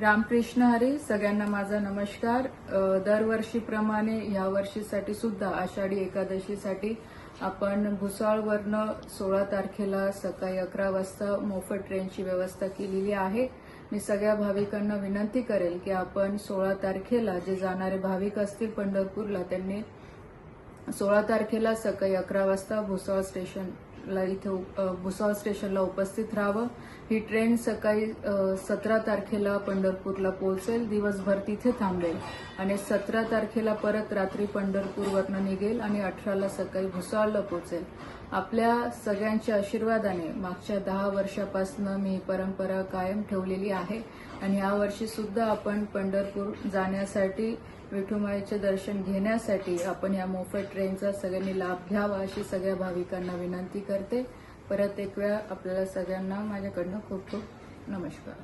रामकृष्ण हरी सगळ्यांना माझा नमस्कार. दरवर्षीप्रमाणे ह्या वर्षीसाठी सुद्धा आषाढी एकादशीसाठी आपण भुसाळवरनं सोळा तारखेला सकाळी अकरा वाजता मोफत ट्रेनची व्यवस्था केलेली आहे. मी सगळ्या भाविकांना विनंती करेल की आपण सोळा तारखेला जे जाणारे भाविक असतील पंढरपूरला त्यांनी सोळा तारखेला सकाळी अकरा वाजता भुसाळ स्टेशन ला इथे भुसावळ स्टेशनला उपस्थित राहावं. ही ट्रेन सकाळी सतरा तारखेला पंढरपूरला पोहोचेल. दिवसभर तिथे थांबेल. आणि सतरा तारखेला परत रात्री पंढरपूरवरनं निघेल आणि अठराला सकाळी भुसावळला पोहोचेल. आपल्या सगळ्यांच्या आशीर्वादाने मागच्या दहा वर्षापासून मी परंपरा कायम ठेवलेली आहे. आणि यावर्षी सुद्धा आपण पंढरपूर जाण्यासाठी विठुमाईचे दर्शन घेण्यासाठी आपण या मोफत ट्रेनचा सगळ्यांनी लाभ घ्यावा अशी सगळ्या भाविकांना विनंती करते. परत एक वेळा आपल्याला सगळ्यांना माझ्याकडनं खूप खूप नमस्कार.